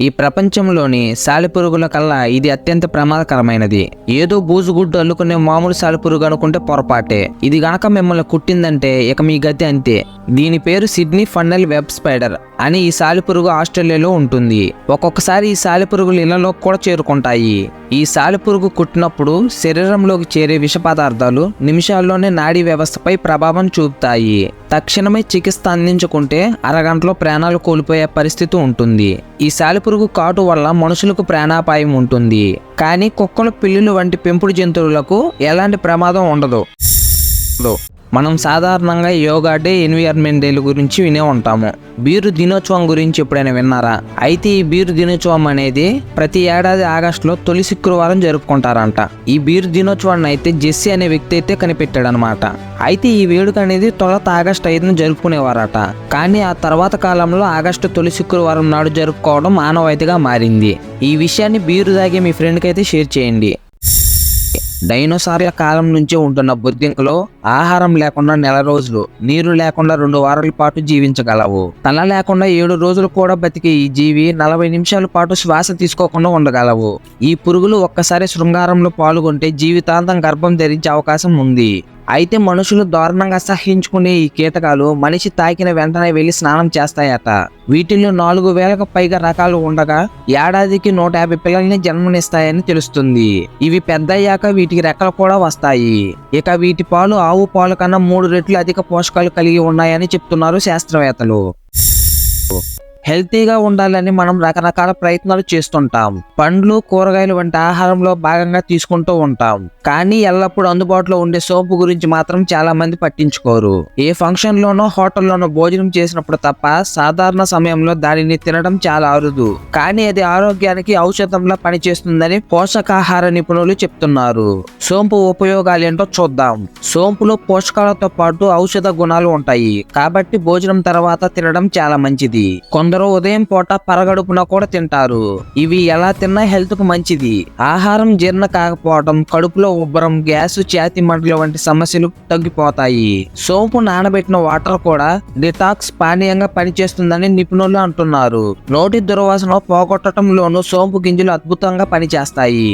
ఈ ప్రపంచంలోని సాలిపురుగుల కల్లా ఇది అత్యంత ప్రమాదకరమైనది. ఏదో బూజుగుడ్డు అల్లుకునే మామూలు సాలిపురుగు అనుకుంటే పొరపాటే. ఇది గనక మిమ్మల్ని కుట్టిందంటే ఇక మీ గతి అంతే. దీని పేరు సిడ్నీ ఫన్నెల్ వెబ్ స్పైడర్ అని ఈ సాలిపురుగు ఆస్ట్రేలియాలో ఉంటుంది. ఒక్కొక్కసారి ఈ సాలిపురుగులు ఇళ్ళలో కూడా చేరుకుంటాయి. ఈ సాలిపురుగు కుట్టినప్పుడు శరీరంలోకి చేరే విష పదార్థాలు నిమిషాల్లోనే నాడీ వ్యవస్థపై ప్రభావం చూపుతాయి. తక్షణమే చికిత్స అందించుకుంటే అరగంటలో ప్రాణాలు కోల్పోయే పరిస్థితి ఉంటుంది. ఈ పురుగు కాటు వల్ల మనుషులకు ప్రాణాపాయం ఉంటుంది కానీ కుక్కలు పిల్లులు వంటి పెంపుడు జంతువులకు ఎలాంటి ప్రమాదం ఉండదు ఉండదు. మనం సాధారణంగా యోగా డే ఎన్విరాన్మెంట్ డేల గురించి వినే ఉంటాము. బీరు దినోత్సవం గురించి ఎప్పుడైనా విన్నారా? అయితే ఈ బీరు దినోత్సవం అనేది ప్రతి ఏడాది ఆగస్టులో తొలి శుక్రవారం జరుపుకుంటారంట. ఈ బీరు దినోత్సవాన్ని అయితే జెస్సీ అనే వ్యక్తి అయితే కనిపెట్టాడనమాట. అయితే ఈ వేడుక అనేది తొలత ఆగస్టు ఐదున జరుపుకునేవారట. కానీ ఆ తర్వాత కాలంలో ఆగస్టు తొలి శుక్రవారం నాడు జరుపుకోవడం ఆనవాయితీగా మారింది. ఈ విషయాన్ని బీరు తాగే మీ ఫ్రెండ్కి అయితే షేర్ చేయండి. డైనోసార్ల కాలం నుంచే ఉంటున్న బొద్దింకలో ఆహారం లేకుండా నెల రోజులు నీరు లేకుండా రెండు వారాల పాటు జీవించగలవు. తల లేకుండా ఏడు రోజులు కూడా బతికే ఈ జీవి నలభై నిమిషాల పాటు శ్వాస తీసుకోకుండా ఉండగలవు. ఈ పురుగులు ఒక్కసారి శృంగారంలో పాల్గొంటే జీవితాంతం గర్భం ధరించే అవకాశం ఉంది. అయితే మనుషులు దారుణంగా సహించుకునే ఈ కీటకాలు మనిషి తాకిన వెంటనే వెళ్ళి స్నానం చేస్తాయట. వీటిల్లో నాలుగు వేలకు పైగా రకాలు ఉండగా ఏడాదికి నూట యాభై పిల్లల్ని జన్మనిస్తాయని తెలుస్తుంది. ఇవి పెద్దయ్యాక వీటికి రెక్కలు కూడా వస్తాయి. ఇక వీటి పాలు ఆవు పాలు కన్నా మూడు రెట్లు అధిక పోషకాలు కలిగి ఉన్నాయని చెప్తున్నారు శాస్త్రవేత్తలు. హెల్తీగా ఉండాలని మనం రకరకాల ప్రయత్నాలు చేస్తుంటాం. పండ్లు కూరగాయలు వంటి ఆహారంలో భాగంగా తీసుకుంటూ ఉంటాం. కానీ ఎల్లప్పుడూ అందుబాటులో ఉండే సోపు గురించి మాత్రం చాలా మంది పట్టించుకోరు. ఏ ఫంక్షన్ లోనో హోటల్లోనో భోజనం చేసినప్పుడు తప్ప సాధారణ సమయంలో దానిని తినడం చాలా అరుదు. కానీ అది ఆరోగ్యానికి ఔషధంలా పనిచేస్తుందని పోషకాహార నిపుణులు చెప్తున్నారు. సోంపు ఉపయోగాలు ఏంటో చూద్దాం. సోంపులో పోషకాలతో పాటు ఔషధ గుణాలు ఉంటాయి. కాబట్టి భోజనం తర్వాత తినడం చాలా మంచిది. కొందరు కొందరు ఉదయం పూట పరగడుపున కూడా తింటారు. ఇవి ఎలా తిన్నా హెల్త్కు మంచిది. ఆహారం జీర్ణ కాకపోవడం కడుపులో ఉబ్బరం గ్యాస్ ఛాతి మంటలు వంటి సమస్యలు తగ్గిపోతాయి. సోంపు నానబెట్టిన వాటర్ కూడా డిటాక్స్ పానీయంగా పనిచేస్తుందని నిపుణులు అంటున్నారు. నోటి దుర్వాసన పోగొట్టడంలోనూ సోంపు గింజలు అద్భుతంగా పనిచేస్తాయి.